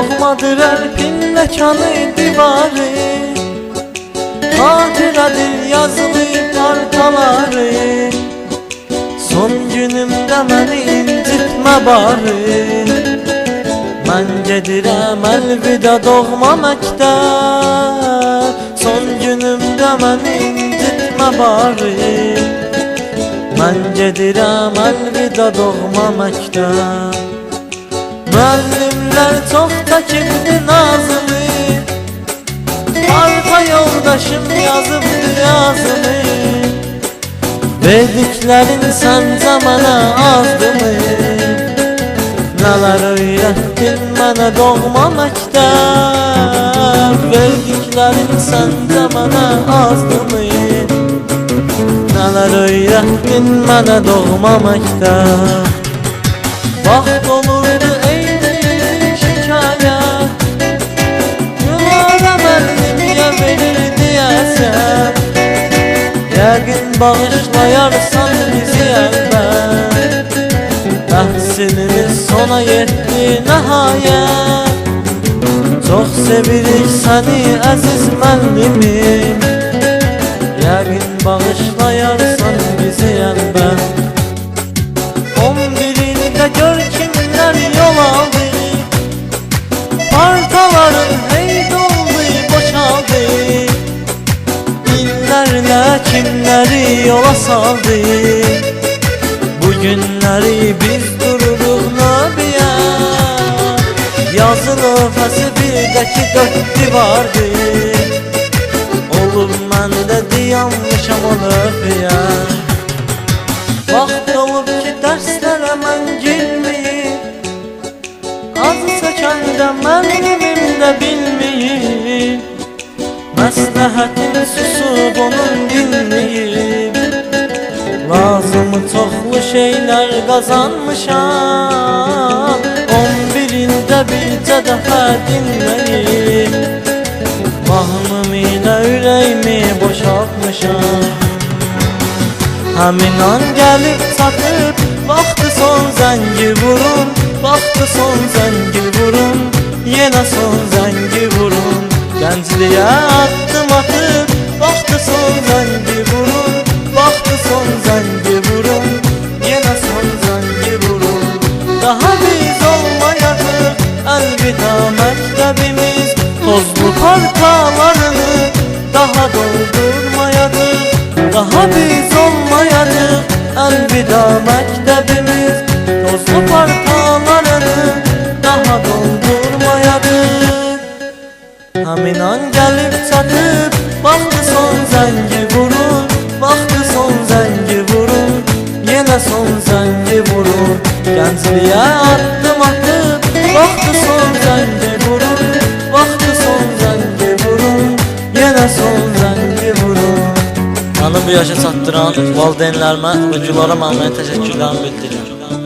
doğmadır erkin mekanı divarı. Hatıradır yazılı parçaları Son günümde beni incitme bari. Mən gedirəm əlvida doğma məktəb Son günümdə məni incitmə bari. Mən gedirəm əlvida doğma məktəb Müəllimlər çox çəkibdi nazımı Arpa yoldaşım yazıbdı yazımı Verdiklərin səncə mənə azdımı Nələr öyrətdin mənə doğma məktəb Verdiklərin səncə mənə azdımı Nələr öyrətdin mənə doğma məktəb Vaxt bağışlayarsan bizi əlbət Təhsilimiz sona yetdi nəhayət Çox sevirik səni əziz müəllimim Yəqin bağışlayarsan bizi əlbət 11 ildə gör kimlər Kimləri yola saldı. Bu günləri biz dururuq nabiyə Yazılı fəsibildəki dörd divardı Olur məndə dayanmışam o lövhiyə Vaxt olub ki dərslərə mən girməyim Azı çəkəndə müəllimim də bilməyim Məsləhətin Lazımı çoxlu şeylər qazanmışam 11 ildə bircə dəfə dinləyib Mahnım ilə ürəyimi boşaltmışam. Həmin an gəlib çatıb Vaxtı son zəngi vurun Vaxtı son zəngi vurun Yenə son zəngi vurun. Gəncliyə addım atıb Vaxtı son zəngi Əlvida məktəbimiz Tozlu parçalarını Daha doldurmayacaq Daha biz olmayacaq Əlvida məktəbimiz Tozlu parçalarını Daha doldurmayacaq Həmin an gəlib çatıb Vaxtı son zəngi vurun Vaxtı son zəngi vurun Yenə son zəngi vurun Gəncliyə addım atıb Vaxtı son zəngi vurun Vaxtı son zəngi vurun Yenə son zəngi vurun Məni bu yaşa çatdıran valideynlərimə və Gülara müəllimə təşəkkürlərimi bildirirəm